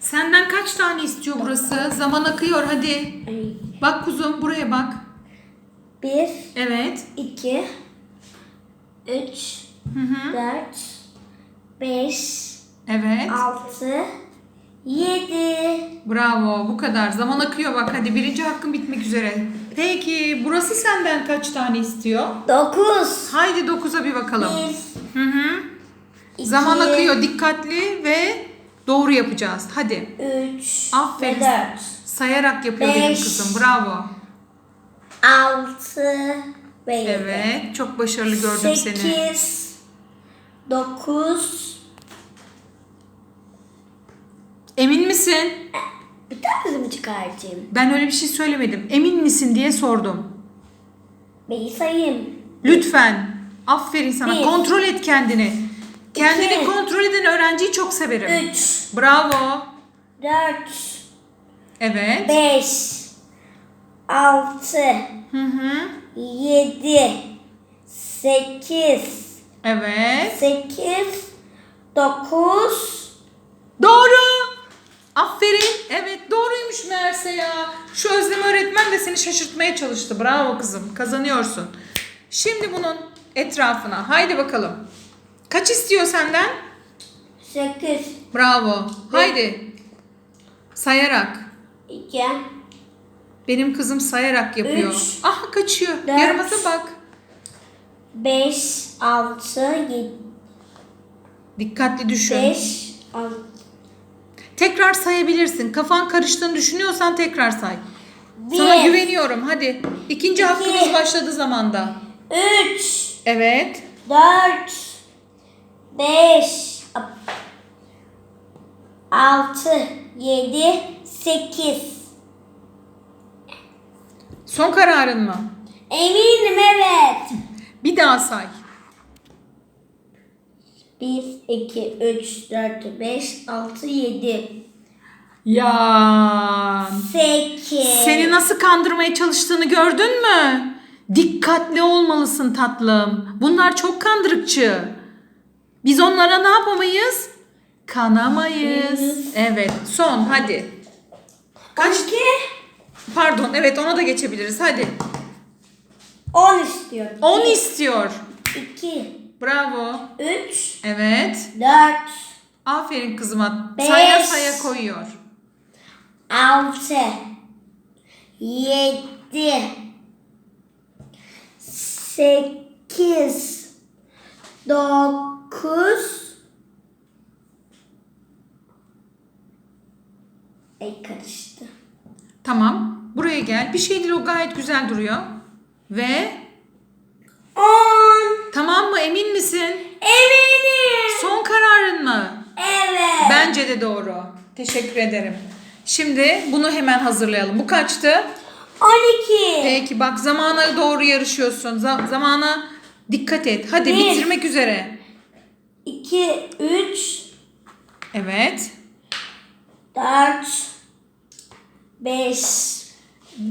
Senden kaç tane istiyor burası? Zaman akıyor hadi. Bak kuzum buraya bak. Bir, Evet. iki, üç, Hı hı. dört, beş, Evet. altı, yedi. Bravo. Bu kadar. Zaman akıyor bak. Hadi birinci hakkın bitmek üzere. Peki burası senden kaç tane istiyor? Dokuz. Haydi 9'a bir bakalım. Bir, Hı hı. iki, Zaman akıyor. Dikkatli ve doğru yapacağız. Hadi. Üç Aferin. ve dört. Sayarak yapıyor benim Beş. kızım. Bravo. Altı ve yedi. Evet. Çok başarılı gördüm seni. Sekiz, dokuz. Emin misin? Bir tane mi çıkartayım? Ben öyle bir şey söylemedim. Emin misin diye sordum. Beyi sayayım. Lütfen. Aferin sana. Bir. Kontrol et kendini. Kendini İki. kontrol eden öğrenciyi çok severim. Üç, Bravo. dört, Evet. beş, altı, Hı hı. yedi, sekiz, Evet. sekiz, dokuz. Doğru. Aferin. Evet doğruymuş meğerse ya. Şu Özlem öğretmen de seni şaşırtmaya çalıştı. Bravo kızım. Kazanıyorsun. Şimdi bunun etrafına. Haydi bakalım. Kaç istiyor senden? Sekiz, Bravo. Haydi. Sayarak. iki, Benim kızım sayarak yapıyor. Üç, Aha kaçıyor. dört, Yarımıza bak. beş, altı, yedi, Dikkatli düşün. beş, altı. Tekrar sayabilirsin. Kafan karıştığını düşünüyorsan tekrar say. Sana Bir, güveniyorum. Hadi. İkinci hakkımız başladı zamanda. üç, Evet. dört, beş, altı, yedi, sekiz. Son kararın mı? Eminim evet. Bir daha say. Bir, iki, üç, dört, beş, altı, yedi, Ya. sekiz. Seni nasıl kandırmaya çalıştığını gördün mü? Dikkatli olmalısın tatlım. Bunlar çok kandırıkçı. Biz onlara ne yapamayız? Kanamayız. Evet. Son hadi. Kaç? On iki, Pardon. Evet ona da geçebiliriz. Hadi. on istiyorum. 10 istiyor. İki, Bravo. üç, Evet. dört, Aferin kızıma. Beş. Saya saya koyuyor. altı, yedi, sekiz, dokuz. Ay karıştı. Tamam. Buraya gel. Bir şey değil o gayet güzel duruyor. Ve On. tamam mı? Emin misin? Eminim. Son kararın mı? Evet. Bence de doğru. Teşekkür ederim. Şimdi bunu hemen hazırlayalım. Bu kaçtı? On iki. Peki bak zamana doğru yarışıyorsun. Za- zamana dikkat et. Hadi Bir. bitirmek üzere. İki, üç, Evet. dört, beş,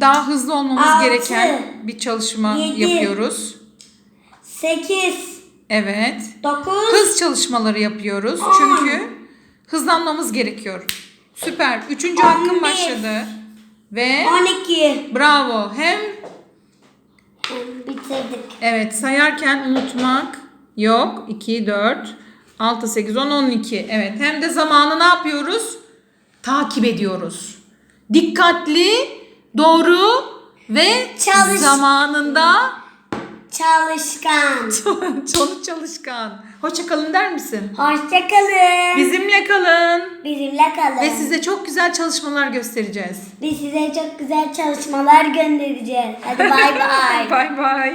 Daha hızlı olmamız Altı. gereken bir çalışma Yedi. yapıyoruz. sekiz, Evet. dokuz, Hız çalışmaları yapıyoruz. On. Çünkü hızlanmamız gerekiyor. Süper. Üçüncü On hakkın bir. başladı. Ve on iki. bravo. Hem Bitirdik. evet sayarken unutmak yok. 2, 4, 6, 8, 10, 12. Evet. Hem de zamanı ne yapıyoruz? Takip ediyoruz. Dikkatli, doğru ve Çalış- zamanında Çalışkan. Çalış çalışkan. Hoşça kalın der misin? Hoşçakalın. Bizimle kalın. Bizimle kalın. Ve size çok güzel çalışmalar göstereceğiz. Biz size çok güzel çalışmalar göndereceğiz. Hadi bay bay. Bay bay.